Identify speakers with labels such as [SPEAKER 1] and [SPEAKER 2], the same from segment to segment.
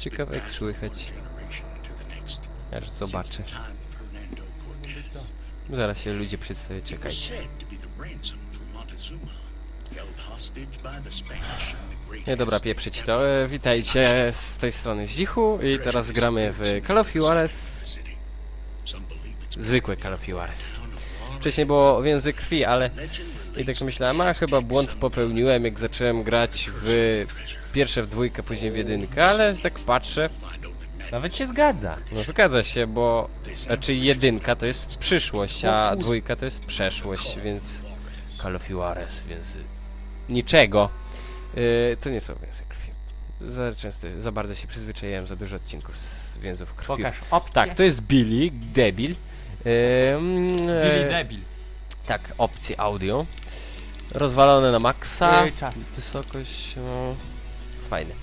[SPEAKER 1] Ciekawe,
[SPEAKER 2] been
[SPEAKER 1] jak
[SPEAKER 2] passed
[SPEAKER 1] słychać.
[SPEAKER 2] from one generation to the next
[SPEAKER 1] Aż
[SPEAKER 2] since
[SPEAKER 1] zobaczę.
[SPEAKER 2] the time of Hernando Cortez.
[SPEAKER 1] Zaraz się ludzie przedstawią, czekajcie.
[SPEAKER 2] said to be the ransom from Montezuma, held hostage by the Spanish and the Great
[SPEAKER 1] Nie, dobra, pieprzyć to. E, witajcie z tej strony Zdzichu i teraz gramy w Call of Juarez. Zwykłe Call of Juarez. Wcześniej było więzy krwi, ale i tak myślałem, a chyba błąd popełniłem, jak zacząłem grać w pierwsze w dwójkę, później w jedynkę, ale tak patrzę, nawet się zgadza. No zgadza się, bo znaczy jedynka to jest przyszłość, a dwójka to jest przeszłość, więc Call of Juarez, więc niczego. Y, to nie są więzy krwi. Za często, za bardzo się przyzwyczaiłem, za dużo odcinków z więzów krwi.
[SPEAKER 3] Pokaż opcję.
[SPEAKER 1] Tak, to jest Billy, debil.
[SPEAKER 3] Billy
[SPEAKER 1] e,
[SPEAKER 3] debil.
[SPEAKER 1] tak, opcje audio. Rozwalone na maksa.
[SPEAKER 3] Czas.
[SPEAKER 1] Wysokość, no, fajne.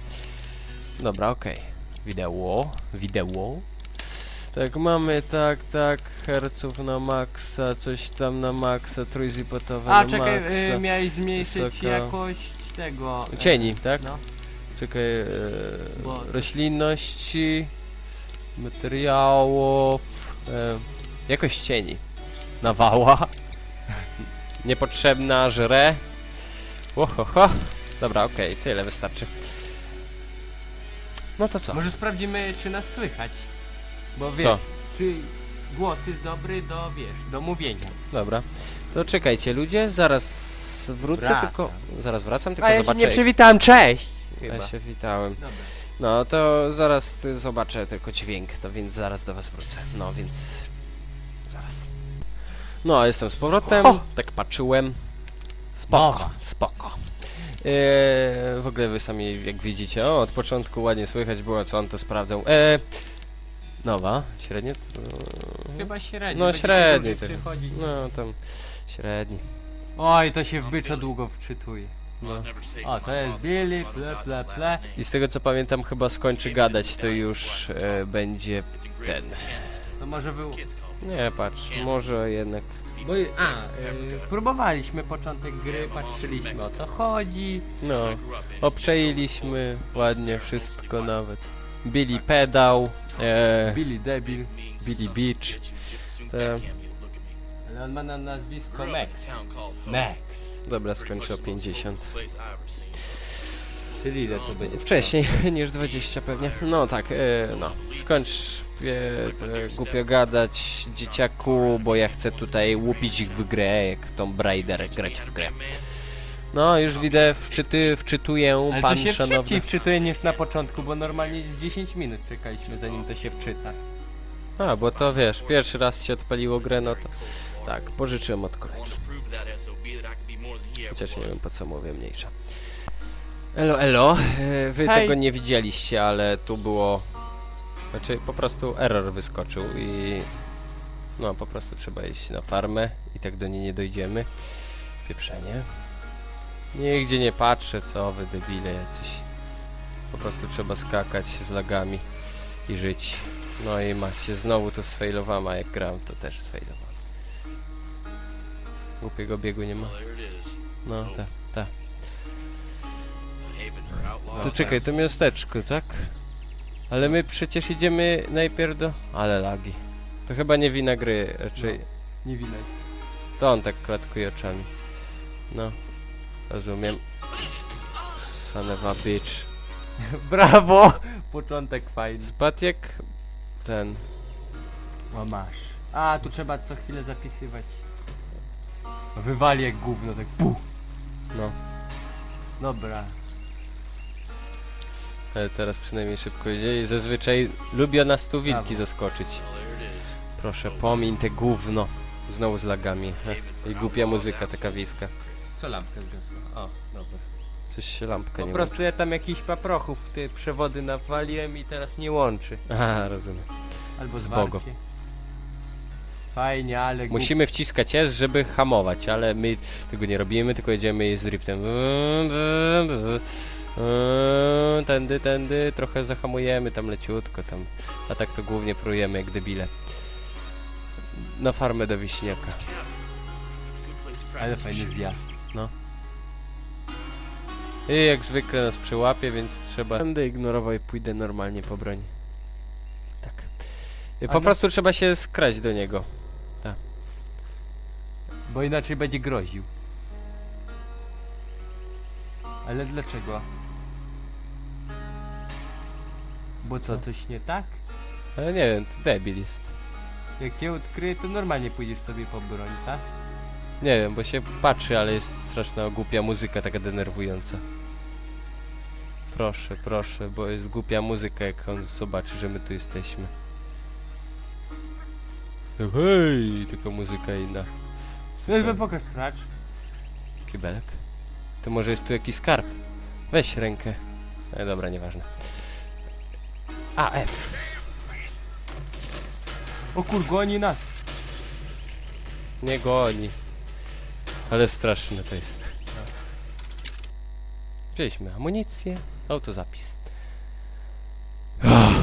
[SPEAKER 1] Dobra, okej. Wideo, wideo. Tak, mamy, tak, tak, herców na maksa, coś tam na maksa, trójzipotowe
[SPEAKER 3] A,
[SPEAKER 1] na
[SPEAKER 3] czekaj,
[SPEAKER 1] maksa.
[SPEAKER 3] y, miałeś zmniejszyć
[SPEAKER 1] Wysoka-
[SPEAKER 3] jakość tego... y,
[SPEAKER 1] Cieni, tak?
[SPEAKER 3] No.
[SPEAKER 1] Czekaj, e,
[SPEAKER 3] Bo-
[SPEAKER 1] roślinności, materiałów, e, jakość cieni, nawała, niepotrzebna, żre, ohoho, dobra, okej, tyle wystarczy. No to co?
[SPEAKER 3] Może sprawdzimy, czy nas słychać. Bo wiesz,
[SPEAKER 1] Co?
[SPEAKER 3] czy głos jest dobry do, wiesz, do mówienia.
[SPEAKER 1] Dobra, to czekajcie ludzie, zaraz wrócę,
[SPEAKER 3] Wracam.
[SPEAKER 1] tylko, zaraz wracam, tylko
[SPEAKER 3] A ja się
[SPEAKER 1] zobaczę.
[SPEAKER 3] nie przywitałem, cześć!
[SPEAKER 1] ja
[SPEAKER 3] Chyba.
[SPEAKER 1] się witałem.
[SPEAKER 3] Dobra.
[SPEAKER 1] No to zaraz zobaczę tylko dźwięk, to więc zaraz do was wrócę. No więc. No, jestem z powrotem,
[SPEAKER 3] Ho!
[SPEAKER 1] tak patrzyłem. Spoko,
[SPEAKER 3] Mowa.
[SPEAKER 1] spoko. Eee, w ogóle wy sami jak widzicie, o, od początku ładnie słychać było, co on to sprawdzał. Eee, nowa, średnie? To,
[SPEAKER 3] Chyba średnio.
[SPEAKER 1] No,
[SPEAKER 3] będzie
[SPEAKER 1] średni
[SPEAKER 3] dłużej przychodzić.
[SPEAKER 1] no tam średni.
[SPEAKER 3] Oj, to się w byczo długo wczytuje.
[SPEAKER 1] No.
[SPEAKER 3] O, to jest Billy, ple, ple, ple.
[SPEAKER 1] I z tego co pamiętam chyba skończy gadać, to już e, będzie ten.
[SPEAKER 3] To może wy...
[SPEAKER 1] Nie, patrz, może jednak
[SPEAKER 3] Bo, a, y, próbowaliśmy początek gry, patrzyliśmy o co chodzi.
[SPEAKER 1] No, obczailiśmy ładnie wszystko nawet. Billy pedał, e,
[SPEAKER 3] Billy debil.
[SPEAKER 1] Billy Beach. Te,
[SPEAKER 3] Ale on ma na nazwisko Max. Max.
[SPEAKER 1] dobra, skończę o 50.
[SPEAKER 3] Czyli ile to będzie?
[SPEAKER 1] Wcześniej niż 20 pewnie. No tak, e, no. Skończ e, e, głupio gadać dzieciaku, bo ja chcę tutaj łupić ich w grę, jak Tomb Raider grać w grę. No, już widzę, wczyty, wczytuję
[SPEAKER 3] Ale
[SPEAKER 1] pan
[SPEAKER 3] to się
[SPEAKER 1] szanowny.
[SPEAKER 3] szybciej wczytuje niż na początku, bo normalnie z 10 minut czekaliśmy zanim to się wczyta.
[SPEAKER 1] A, bo to wiesz, pierwszy raz ci odpaliło grę, no to tak, pożyczyłem od kolegi. Chociaż nie wiem po co mówię, mniejsza. Elo, elo, e, wy
[SPEAKER 3] Hej.
[SPEAKER 1] tego nie widzieliście, ale tu było... Znaczy, po prostu error wyskoczył i... No, po prostu trzeba iść na farmę i tak do niej nie dojdziemy. Pieprzenie. Nigdzie nie patrzę, co wy debile jacyś. Po prostu trzeba skakać z lagami i żyć. No i macie, znowu to sfailowałem, a jak gram to też sfailowałem. Głupiego biegu nie ma. No, tak, tak. To czekaj, to miasteczko, tak? Ale my przecież idziemy najpierw do... Ale lagi. To chyba nie wina gry, raczej...
[SPEAKER 3] Nie widać.
[SPEAKER 1] To on tak klatkuje oczami. No, rozumiem. Sanewa bitch.
[SPEAKER 3] Brawo! Początek fajny.
[SPEAKER 1] Spadł jak... ten...
[SPEAKER 3] O masz. A, tu trzeba co chwilę zapisywać. Wywali jak gówno, tak pu.
[SPEAKER 1] no.
[SPEAKER 3] Dobra.
[SPEAKER 1] Ale teraz przynajmniej szybko idzie i zazwyczaj lubią nas tu wilki zaskoczyć. Proszę, pomiń te gówno. Znowu z lagami. I głupia muzyka taka wiejska.
[SPEAKER 3] Co lampkę zgasła? O, dobra.
[SPEAKER 1] Coś się lampka
[SPEAKER 3] Po
[SPEAKER 1] nie
[SPEAKER 3] prostu ja tam jakiś paprochów w te przewody nawaliłem i teraz nie łączy.
[SPEAKER 1] łączy. Aha, rozumiem.
[SPEAKER 3] Albo
[SPEAKER 1] Z Bogo.
[SPEAKER 3] zwarcie. Fajnie, ale głup-
[SPEAKER 1] Musimy wciskać S, żeby hamować, ale my tego nie robimy, tylko jedziemy z driftem. Tędy, tędy, trochę zahamujemy tam leciutko tam. A tak to głównie prujemy jak debile. Na farmę do wiśniaka.
[SPEAKER 3] Ale fajny zjazd.
[SPEAKER 1] I jak zwykle nas przełapie, więc trzeba... Będę ignorował i pójdę normalnie po broń. Tak. Po
[SPEAKER 3] Ale-
[SPEAKER 1] prostu trzeba się skraść do niego.
[SPEAKER 3] Bo inaczej będzie groził. Ale dlaczego? Bo co, coś nie tak?
[SPEAKER 1] Ale nie wiem, to debil jest.
[SPEAKER 3] Jak cię odkryje, to normalnie pójdziesz sobie po broń, tak?
[SPEAKER 1] Nie wiem, bo się patrzy, ale jest straszna głupia muzyka, taka denerwująca. Proszę, proszę, bo jest głupia muzyka, jak on zobaczy, że my tu jesteśmy. Hej, tylko muzyka inna.
[SPEAKER 3] No pokaż stracz.
[SPEAKER 1] Kibelek? To może jest tu jakiś skarb? Weź rękę. E, dobra, nieważne. A, F.
[SPEAKER 3] O kur, goni nas.
[SPEAKER 1] Nie goni. Ale straszne to jest. Wzięliśmy amunicję, autozapis.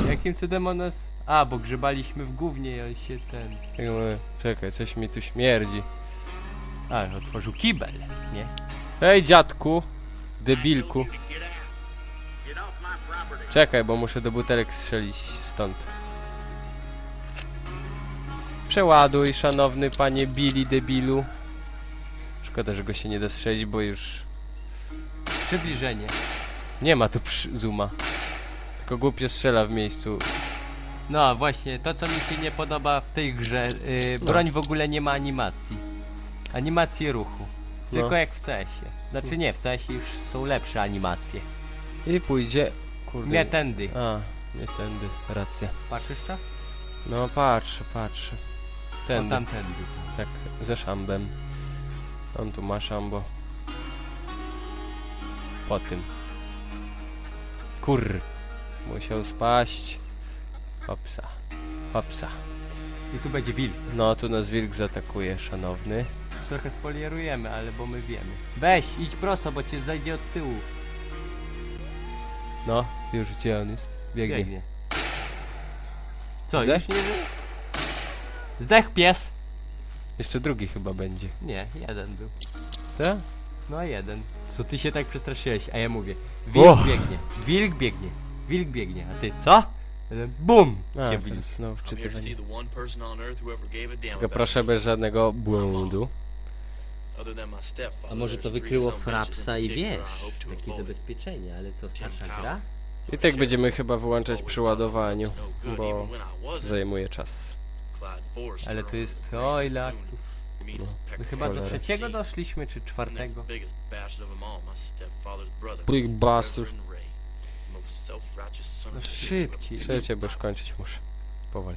[SPEAKER 3] Jakim cudem on nas... A, bo grzebaliśmy w gównie i on się ten...
[SPEAKER 1] Czekaj, coś mi tu śmierdzi.
[SPEAKER 3] A, otworzył kibel, nie?
[SPEAKER 1] Hej, dziadku! Debilku. Czekaj, bo muszę do butelek strzelić stąd. Przeładuj, szanowny panie Billy debilu. Szkoda, że go się nie da strzelić, bo już
[SPEAKER 3] Przybliżenie.
[SPEAKER 1] nie ma tu zooma. Tylko głupio strzela w miejscu.
[SPEAKER 3] No właśnie, to co mi się nie podoba w tej grze, yy, broń w ogóle nie ma animacji. Animacje ruchu. Tylko
[SPEAKER 1] No.
[SPEAKER 3] jak w CS-ie. Znaczy nie, w CS-ie już są lepsze animacje.
[SPEAKER 1] I pójdzie... Kurde.
[SPEAKER 3] Nie tędy.
[SPEAKER 1] A, nie tędy. Racja.
[SPEAKER 3] Patrzysz czas?
[SPEAKER 1] No patrzę, patrzę.
[SPEAKER 3] O
[SPEAKER 1] Tędy.
[SPEAKER 3] tamtędy.
[SPEAKER 1] Tak, ze szambem. On tu ma szambo. Po tym. Kur. Musiał spaść. Hopsa. Hopsa.
[SPEAKER 3] I tu będzie wilk.
[SPEAKER 1] No, tu nas wilk zaatakuje, szanowny.
[SPEAKER 3] Trochę spolierujemy, ale bo my wiemy. Weź, idź prosto, bo cię zajdzie od tyłu.
[SPEAKER 1] No, już gdzie on jest? Biegnie.
[SPEAKER 3] Biegnie. Co,
[SPEAKER 1] Zdech?
[SPEAKER 3] już nie żyje? Zdech pies.
[SPEAKER 1] Jeszcze drugi chyba będzie.
[SPEAKER 3] Nie, jeden był.
[SPEAKER 1] Tak?
[SPEAKER 3] No jeden. Co ty się tak przestraszyłeś? A ja mówię, wilk
[SPEAKER 1] Och.
[SPEAKER 3] biegnie, wilk biegnie, wilk biegnie, a ty co? Jeden Bum!
[SPEAKER 1] A,
[SPEAKER 3] Cię
[SPEAKER 1] znowu wczytywanie.
[SPEAKER 2] the one person on earth who ever gave a damn
[SPEAKER 1] Tylko
[SPEAKER 2] about
[SPEAKER 1] proszę bez żadnego błędu.
[SPEAKER 3] A może to wykryło frapsa i wiesz, takie zabezpieczenie, ale co, starsza gra?
[SPEAKER 1] I tak będziemy chyba wyłączać przy ładowaniu,
[SPEAKER 2] no
[SPEAKER 1] bo zajmuje czas.
[SPEAKER 3] Ale tu jest,
[SPEAKER 2] the
[SPEAKER 3] o
[SPEAKER 2] Grand
[SPEAKER 3] ile aktów.
[SPEAKER 2] Peck
[SPEAKER 3] My chyba do trzeciego doszliśmy, czy czwartego?
[SPEAKER 1] Big bastard.
[SPEAKER 3] No szybciej.
[SPEAKER 1] Szybciej, bo już kończyć muszę. Powoli.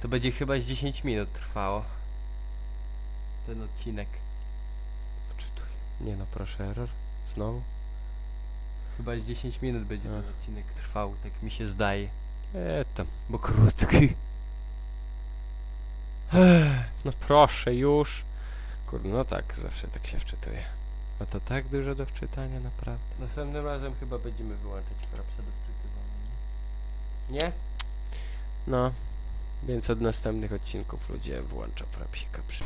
[SPEAKER 3] To będzie chyba z 10 minut trwało. Ten odcinek.
[SPEAKER 1] Nie no, proszę, error. Znowu?
[SPEAKER 3] Chyba z 10 minut będzie ten odcinek trwał, tak mi się zdaje.
[SPEAKER 1] E, tam, bo krótki. No proszę, już. Kurde, no tak, zawsze tak się wczytuje. No to tak dużo do wczytania, naprawdę.
[SPEAKER 3] Następnym razem chyba będziemy wyłączać frapsa do wczytywania. Nie?
[SPEAKER 1] No, więc od następnych odcinków ludzie włączą frapsika przy...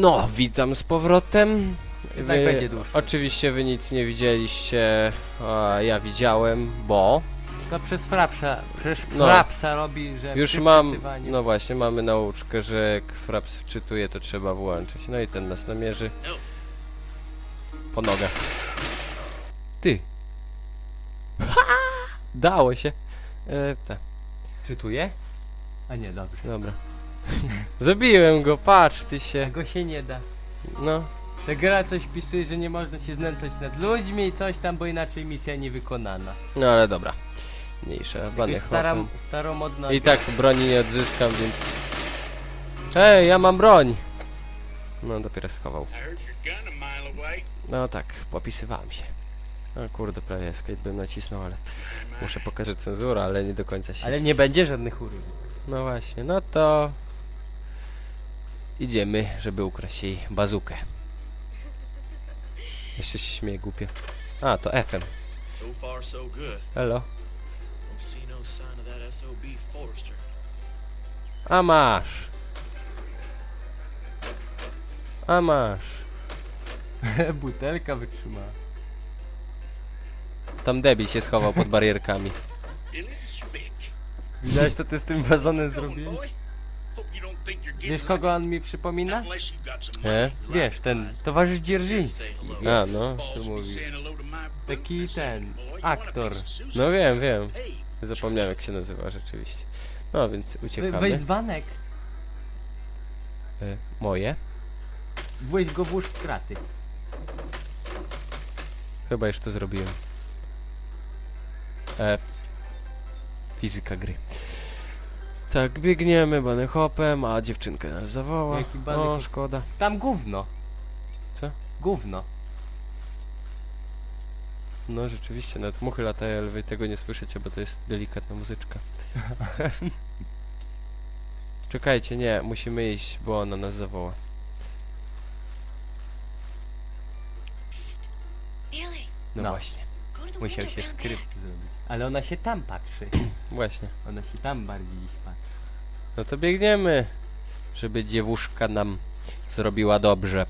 [SPEAKER 1] No, witam z powrotem.
[SPEAKER 3] Tak będzie dłuższy.
[SPEAKER 1] Oczywiście wy nic nie widzieliście, a ja widziałem, bo
[SPEAKER 3] To przez frapsa, przez
[SPEAKER 1] No.
[SPEAKER 3] frapsa robi, że
[SPEAKER 1] już mam, no właśnie, mamy nauczkę, że jak fraps wczytuje, to trzeba włączyć. No i ten nas namierzy po nogach. Ty! Dało się. E, tak,
[SPEAKER 3] Czytuje? A nie, dobrze.
[SPEAKER 1] dobra. Zabiłem go, patrz ty się.
[SPEAKER 3] Tego się nie da.
[SPEAKER 1] No,
[SPEAKER 3] Ta gra coś pisuje, że nie można się znęcać nad ludźmi i coś tam, bo inaczej misja niewykonana.
[SPEAKER 1] no ale dobra. Mniejsza, bany
[SPEAKER 3] stara, staromodna...
[SPEAKER 1] I tak broni nie odzyskam, więc... Hej, ja mam broń! No, dopiero
[SPEAKER 2] away.
[SPEAKER 1] No tak, popisywałem się. No kurde, prawie escape bym nacisnął, ale muszę pokazać cenzurę, ale nie do końca się...
[SPEAKER 3] Ale nie będzie żadnych urywów.
[SPEAKER 1] No właśnie, no to... Idziemy, żeby ukraść jej bazukę. Jeszcze się śmieje głupio. A, to FM. Hello.
[SPEAKER 2] No.
[SPEAKER 1] A masz. A masz.
[SPEAKER 3] Butelka wytrzymała.
[SPEAKER 1] Tam debil się schował pod barierkami.
[SPEAKER 3] Widziałeś co ty z tym wazonem zrobiłeś? Wiesz kogo on mi przypomina?
[SPEAKER 1] Nie?
[SPEAKER 3] Wiesz, ten towarzysz Dzierżyński.
[SPEAKER 1] A, no, co mówi.
[SPEAKER 3] Taki ten, aktor.
[SPEAKER 1] No wiem, wiem. Zapomniałem jak się nazywa rzeczywiście. No więc uciekamy.
[SPEAKER 3] weź dzbanek.
[SPEAKER 1] E, moje?
[SPEAKER 3] Włeź go włóż w kraty.
[SPEAKER 1] Chyba już to zrobiłem. E, fizyka gry. Tak, biegniemy bany hopem, a dziewczynkę nas zawoła.
[SPEAKER 3] Jaki bany
[SPEAKER 1] O,
[SPEAKER 3] hop?
[SPEAKER 1] szkoda.
[SPEAKER 3] Tam gówno.
[SPEAKER 1] Co?
[SPEAKER 3] Gówno.
[SPEAKER 1] No rzeczywiście, nawet muchy latają, ale wy tego nie słyszycie, bo to jest delikatna muzyczka. Czekajcie, nie, musimy iść, bo ona nas zawoła.
[SPEAKER 4] Billy,
[SPEAKER 1] No,
[SPEAKER 3] No.
[SPEAKER 1] właśnie,
[SPEAKER 3] Musiał się skrypt zrobić. Ale ona się tam patrzy.
[SPEAKER 1] właśnie.
[SPEAKER 3] Ona się tam bardziej dziś patrzy.
[SPEAKER 1] No to biegniemy, żeby dziewuszka nam zrobiła dobrze.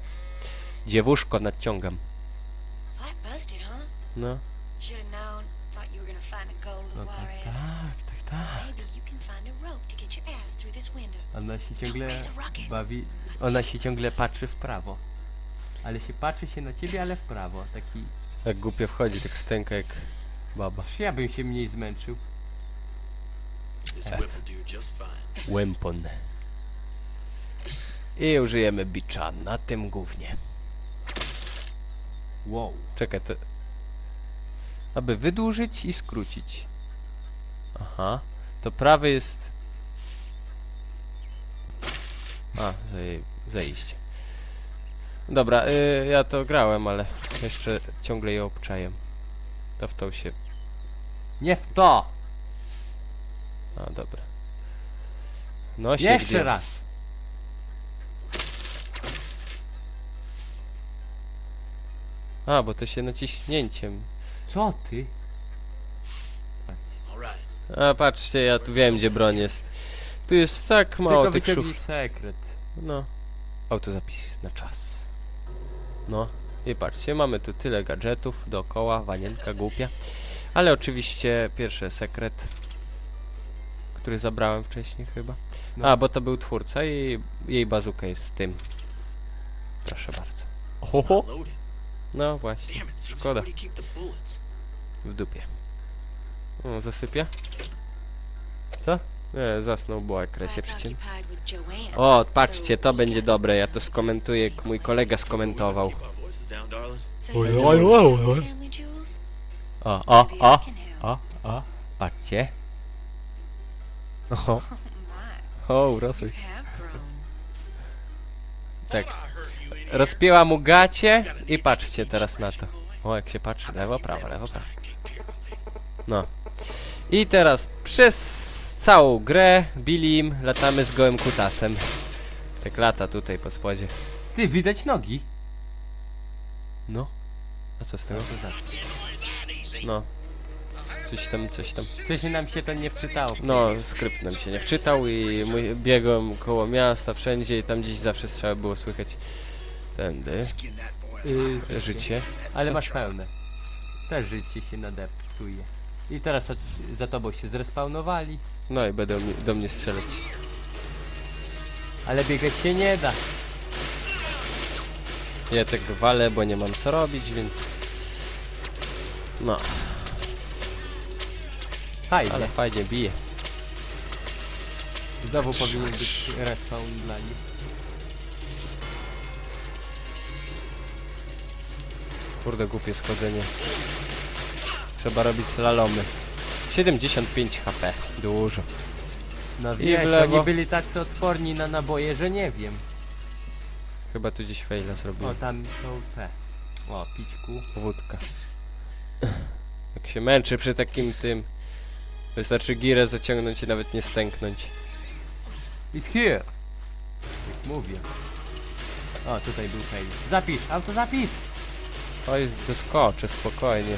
[SPEAKER 1] Dziewuszko nadciągam. No,
[SPEAKER 3] No tak, tak, tak, tak.
[SPEAKER 4] Window.
[SPEAKER 3] Ona się ciągle bawi... Ona się ciągle patrzy w prawo. Ale się patrzy się na ciebie, ale w prawo. Taki...
[SPEAKER 1] tak głupio wchodzi, tak stęka jak baba.
[SPEAKER 3] Ja bym się mniej zmęczył?
[SPEAKER 1] Łempon. I użyjemy bicza na tym głównie.
[SPEAKER 3] Wow.
[SPEAKER 1] Czekaj, to... Aby wydłużyć i skrócić. Aha. To prawy jest... A, zaje... zajeście. Dobra, y, ja to grałem, ale jeszcze ciągle je obczajem. To w to się...
[SPEAKER 3] Nie w to!
[SPEAKER 1] A, dobra. No się
[SPEAKER 3] Jeszcze
[SPEAKER 1] gdzie...
[SPEAKER 3] raz!
[SPEAKER 1] A, bo to się naciśnięciem.
[SPEAKER 3] Co ty?
[SPEAKER 1] A, patrzcie, ja tu wiem, gdzie broń jest. Tu jest tak mało
[SPEAKER 3] Tylko
[SPEAKER 1] tych szuf.
[SPEAKER 3] sekret.
[SPEAKER 1] No. Autozapis na czas. No. I patrzcie, mamy tu tyle gadżetów dookoła, wanienka głupia. Ale oczywiście pierwszy sekret, który zabrałem wcześniej chyba.
[SPEAKER 3] No.
[SPEAKER 1] A, bo to był twórca i jej bazuka jest w tym. Proszę bardzo. Oho. No właśnie. Szkoda. W dupie. O, zasypia? Co? Nie, zasnął, bo ekran się
[SPEAKER 4] Joanne.
[SPEAKER 1] O, patrzcie, to będzie dobre, ja to skomentuję, jak mój kolega skomentował. O, o, o, o, o, patrzcie. Oho,
[SPEAKER 4] Oh my,
[SPEAKER 1] o, urosłeś. Tak. Rozpięła mu gacie i patrzcie teraz na to. O, jak się patrzy, lewo, prawo, lewo, prawo. No. I teraz przez całą grę Billim latamy z gołym kutasem. Tak lata tutaj po spodzie.
[SPEAKER 3] Ty, widać nogi.
[SPEAKER 1] No. A co z tego? No. Coś tam, coś tam.
[SPEAKER 3] Coś nam się to nie wczytało.
[SPEAKER 1] No, skrypt nam się nie wczytał i mój, biegłem koło miasta, wszędzie i tam gdzieś zawsze trzeba było słychać tędy.
[SPEAKER 2] Skin that boy.
[SPEAKER 3] Y,
[SPEAKER 1] Życie.
[SPEAKER 3] ale masz pełne. Też życie się nadeptuje. I teraz od, za tobą się zrespawnowali.
[SPEAKER 1] No i będą mi, do mnie strzelać.
[SPEAKER 3] Ale biegać się nie da.
[SPEAKER 1] Ja tego walę, bo nie mam co robić, więc... No,
[SPEAKER 3] Fajnie.
[SPEAKER 1] ale fajnie bije.
[SPEAKER 3] Znowu powinien być respawn dla nich.
[SPEAKER 1] Kurde, głupie schodzenie. Trzeba robić slalomy. 75 HP. Dużo.
[SPEAKER 3] No wiesz, oni byli tacy odporni na naboje, że nie wiem.
[SPEAKER 1] Chyba tu gdzieś faila
[SPEAKER 3] O,
[SPEAKER 1] zrobiłem.
[SPEAKER 3] tam są te. O, pićku.
[SPEAKER 1] Wódka. Jak się męczy przy takim tym... Wystarczy girę zaciągnąć i nawet nie stęknąć.
[SPEAKER 3] It's here. Jak mówię. O, tutaj był fail. Zapisz, autozapis!
[SPEAKER 1] Oj, doskoczę, spokojnie.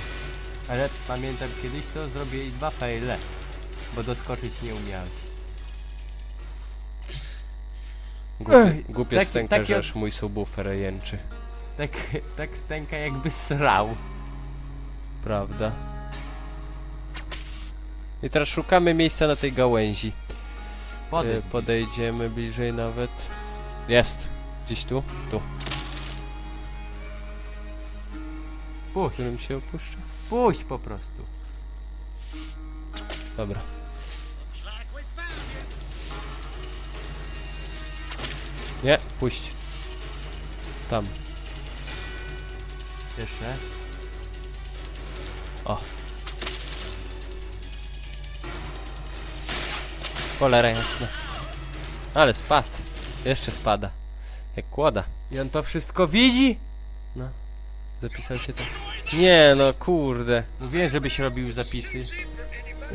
[SPEAKER 3] Ale pamiętam kiedyś to zrobili dwa faile. Bo doskoczyć nie umiałeś.
[SPEAKER 1] Głupie, głupie
[SPEAKER 3] taki-
[SPEAKER 1] stęka,
[SPEAKER 3] taki
[SPEAKER 1] że
[SPEAKER 3] od-
[SPEAKER 1] aż mój subwoofer jęczy.
[SPEAKER 3] Tak, tak stęka jakby srał.
[SPEAKER 1] Prawda? I teraz szukamy miejsca na tej gałęzi. E,
[SPEAKER 3] Podejdź.
[SPEAKER 1] podejdziemy bliżej nawet. Jest! Gdzieś tu? Tu.
[SPEAKER 3] Puść,
[SPEAKER 1] którym się opuszcza?
[SPEAKER 3] Puść po prostu.
[SPEAKER 1] Dobra. Nie, puść. Tam.
[SPEAKER 3] Jeszcze.
[SPEAKER 1] O. Cholera jasna. Ale spadł. Jeszcze spada. Jak kłoda.
[SPEAKER 3] I on to wszystko widzi?
[SPEAKER 1] Zapisał się tam. Nie no, kurde.
[SPEAKER 3] Mówiłem, żebyś robił zapisy.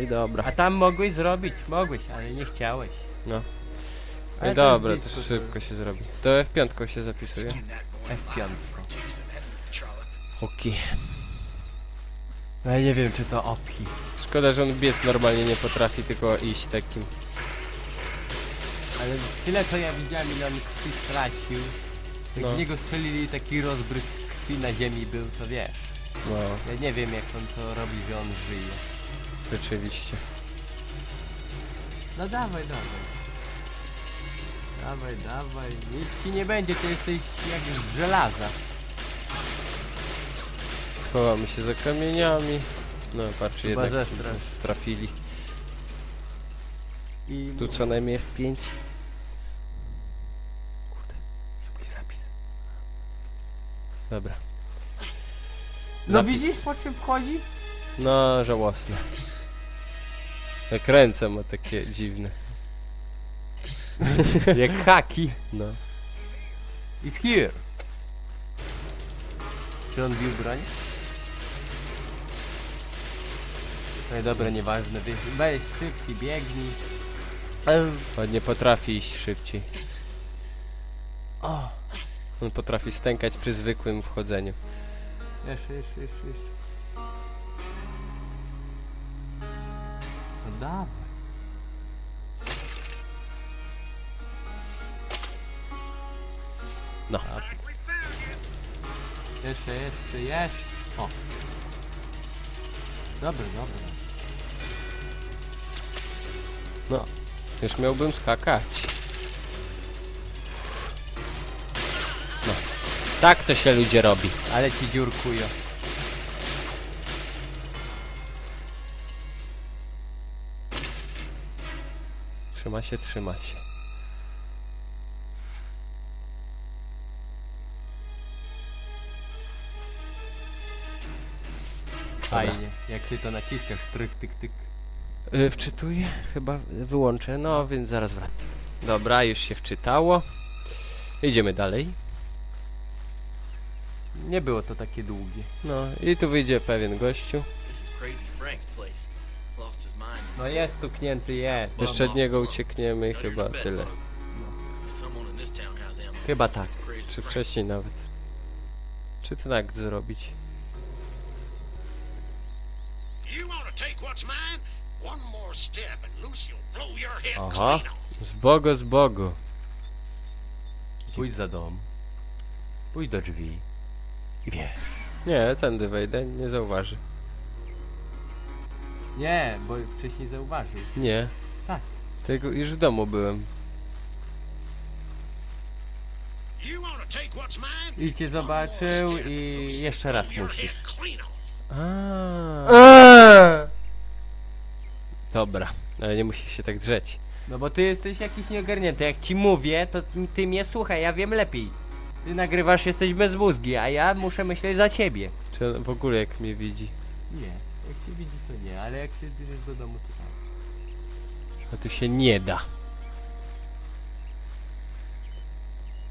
[SPEAKER 1] I dobra.
[SPEAKER 3] A tam mogłeś zrobić, mogłeś, ale nie chciałeś.
[SPEAKER 1] No.
[SPEAKER 3] Ale
[SPEAKER 1] I
[SPEAKER 3] to
[SPEAKER 1] dobra,
[SPEAKER 3] jest
[SPEAKER 1] to
[SPEAKER 3] blisko,
[SPEAKER 1] szybko się zrobi. To F5 się zapisuje.
[SPEAKER 3] F5.
[SPEAKER 1] Okej.
[SPEAKER 3] No ja nie wiem, czy to opki.
[SPEAKER 1] Szkoda, że on biec normalnie nie potrafi, tylko iść takim.
[SPEAKER 3] Ale tyle co ja widziałem, ile on krwi stracił. Jak
[SPEAKER 1] No.
[SPEAKER 3] w niego strzelili taki rozbrysk krwi na ziemi był, to wiesz.
[SPEAKER 1] No,
[SPEAKER 3] Ja nie wiem jak on to robi, że on żyje.
[SPEAKER 1] rzeczywiście.
[SPEAKER 3] No dawaj, dawaj. Dawaj, dawaj. Nic ci nie będzie, ty jesteś jak z żelaza.
[SPEAKER 1] Schowamy się za kamieniami. No patrz,
[SPEAKER 3] Chyba
[SPEAKER 1] jednak
[SPEAKER 3] zestra.
[SPEAKER 1] nas trafili.
[SPEAKER 3] I
[SPEAKER 1] Tu co najmniej F5.
[SPEAKER 3] szybki zapis.
[SPEAKER 1] Dobra.
[SPEAKER 3] No widzisz po czym wchodzi?
[SPEAKER 1] No, żałosne. Jak ręce ma takie dziwne.
[SPEAKER 3] jak haki.
[SPEAKER 1] No.
[SPEAKER 3] Is here. Czy on bił broń? No i dobra, nieważne. Wy- Weź szybciej, biegnij.
[SPEAKER 1] On nie potrafi iść szybciej. On potrafi stękać przy zwykłym wchodzeniu.
[SPEAKER 3] Jeszcze, jeszcze, jeszcze, jeszcze. No dawaj.
[SPEAKER 1] No.
[SPEAKER 3] Jeszcze, jeszcze, jeszcze. O. Dobra, dobra.
[SPEAKER 1] Już miałbym skakać. Tak to się ludzie robi.
[SPEAKER 3] Ale ci dziurkują.
[SPEAKER 1] Trzyma się, trzyma się.
[SPEAKER 3] Fajnie. Jak ty to naciskasz, tryk, tyk, tyk.
[SPEAKER 1] Yy, wczytuję? Chyba wyłączę. No, więc zaraz wracam. Dobra, już się wczytało. Idziemy dalej.
[SPEAKER 3] Nie było to takie długie.
[SPEAKER 1] No, i tu wyjdzie pewien gościu.
[SPEAKER 3] No jest stuknięty, jest.
[SPEAKER 1] Jeszcze od niego uciekniemy i chyba tyle.
[SPEAKER 3] Chyba tak.
[SPEAKER 1] Czy wcześniej nawet. Czy tak zrobić?
[SPEAKER 2] Blow your head
[SPEAKER 1] Aha. Z bogo, z bogo.
[SPEAKER 3] Pójdź za dom. Pójdź do drzwi. I wiesz.
[SPEAKER 1] Nie, tędy wejdę, nie zauważy.
[SPEAKER 3] Nie, bo wcześniej zauważył.
[SPEAKER 1] Nie.
[SPEAKER 3] Tak.
[SPEAKER 1] Tego już w domu byłem.
[SPEAKER 3] I cię zobaczył i jeszcze raz musisz.
[SPEAKER 1] A. Dobra, ale nie musisz się tak drzeć.
[SPEAKER 3] No bo ty jesteś jakiś nieogarnięty. Jak ci mówię, to ty mnie słuchaj, ja wiem lepiej. Ty nagrywasz, jesteś bez mózgi, a ja muszę myśleć za ciebie.
[SPEAKER 1] Czy on w ogóle jak mnie widzi?
[SPEAKER 3] Nie, jak cię widzi to nie, ale jak się zbierzesz do domu to tak.
[SPEAKER 1] A tu się nie da.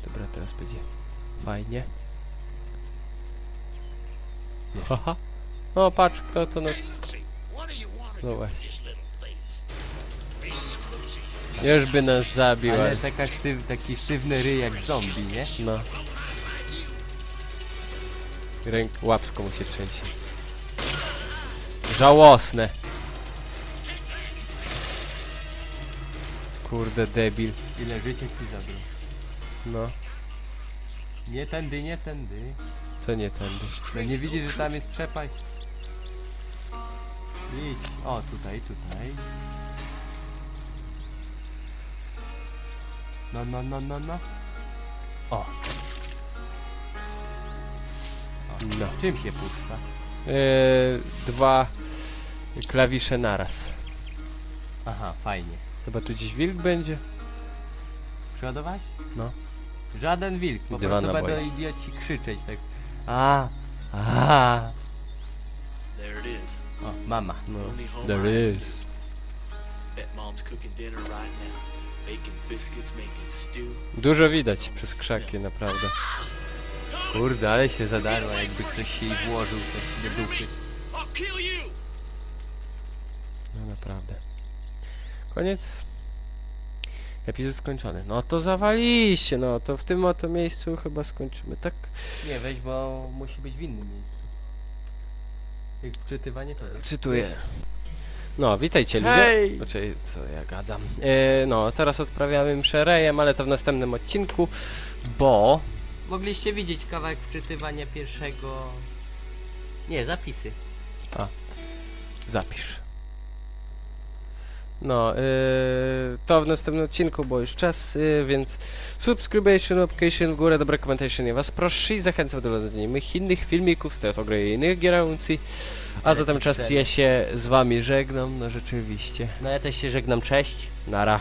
[SPEAKER 1] Dobra, teraz będzie fajnie. Haha. No patrz, kto to nas... No właśnie. Już by nas zabił, ale...
[SPEAKER 3] Taka taki sztywny ryj jak zombie, nie?
[SPEAKER 1] No. Ręk łapską mu się trzęsie. Żałosne. Kurde debil.
[SPEAKER 3] Ile życia ci zabrał.
[SPEAKER 1] No,
[SPEAKER 3] Nie tędy, nie tędy.
[SPEAKER 1] co nie tędy.
[SPEAKER 3] No nie widzisz, że tam jest przepaść? Idź. O, tutaj, tutaj. No, no, no, no, no. O.
[SPEAKER 1] No.
[SPEAKER 3] Czym się puszcza?
[SPEAKER 1] Yy, dwa klawisze naraz.
[SPEAKER 3] Aha, fajnie.
[SPEAKER 1] Chyba tu gdzieś wilk będzie?
[SPEAKER 3] Przeładować?
[SPEAKER 1] No.
[SPEAKER 3] Żaden wilk, po
[SPEAKER 1] Dwa
[SPEAKER 3] prostu
[SPEAKER 1] naboje.
[SPEAKER 3] będą idioci krzyczeć tak. A, a.
[SPEAKER 2] There it is.
[SPEAKER 3] O, mama.
[SPEAKER 1] No. There is.
[SPEAKER 2] Bet mom's cooking dinner right now.
[SPEAKER 1] Dużo widać przez krzaki, naprawdę.
[SPEAKER 3] Kurde, ale się zadarła, jakby ktoś jej włożył coś do dupy.
[SPEAKER 1] No naprawdę. Koniec. Epizod skończony. No to zawaliście, no to w tym oto miejscu chyba skończymy, tak?
[SPEAKER 3] Nie, weź, bo musi być w innym miejscu. Jak wczytywanie to wiesz.
[SPEAKER 1] No, witajcie ludzie.
[SPEAKER 3] Hej!
[SPEAKER 1] Znaczy, co ja gadam. E, no, teraz odprawiamy mszę rejem, ale to w następnym odcinku, bo...
[SPEAKER 3] Mogliście widzieć kawałek wczytywania pierwszego... Nie, zapisy.
[SPEAKER 1] Zapisz. No, y, to w następnym odcinku, bo już czas, y, więc subscription, application w górę, dobre ja was proszę i zachęcam do oglądania moich innych filmików z tego gry i innych gier aukcji. A zatem czas ja się z wami żegnam, no rzeczywiście.
[SPEAKER 3] No ja też się żegnam, cześć.
[SPEAKER 1] Nara.